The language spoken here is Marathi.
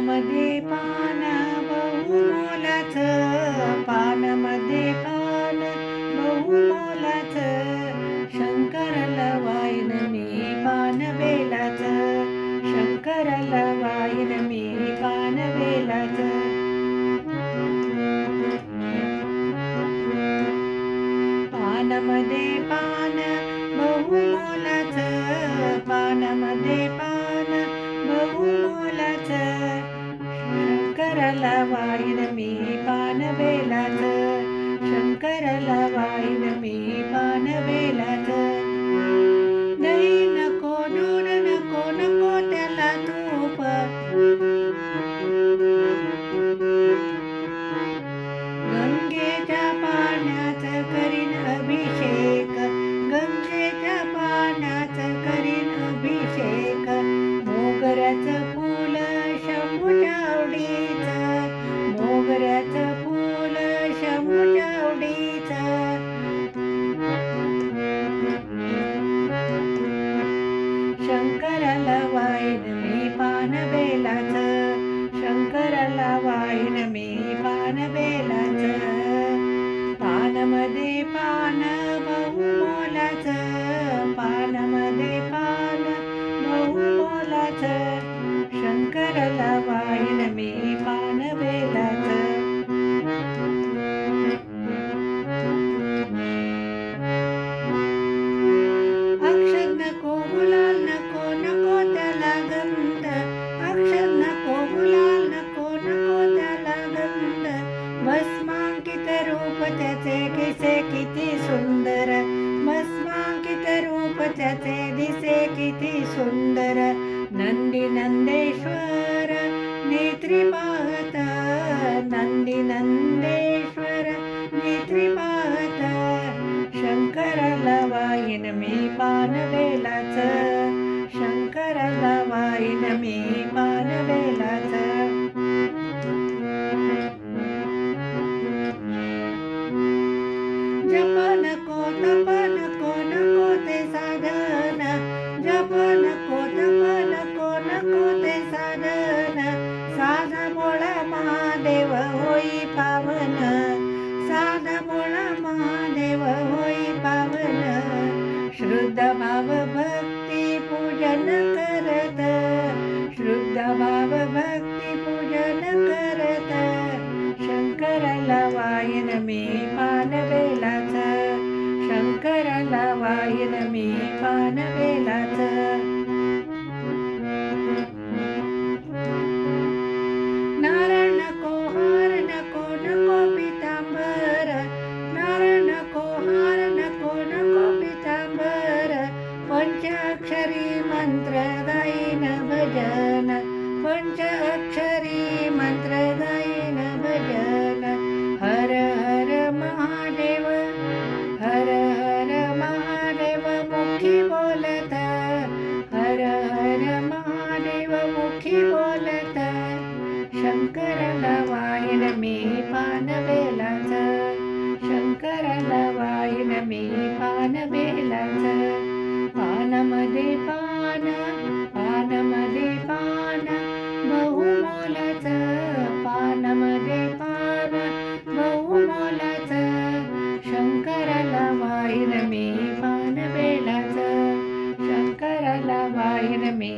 Namadeepana. శంకరలవాయినమీ పానవేలాంగ శంకరలవాయినమీ పానవేలా सुंदर नंदी नंदेश्वर नेत्री पाहत नंदी नंदेश्वर नेत्री पाहत शंकरला वाहिन मी पानलेलाच शंकरला वायन मी पानवेलाच. शंकरला वायन मी नारायण नको नारायण पंचाक्षरी मंत्र भजन. पंचाक्षरी शंकर नवायन मे पानबेलाच शंकर नवायन मे पानबेलाच पानामध्ये पान पानामध्ये पान बहुमोलाच पानामध्ये पान बहुमोलाच शंकर नवायन मे पानबेलाच शंकर नवायन मे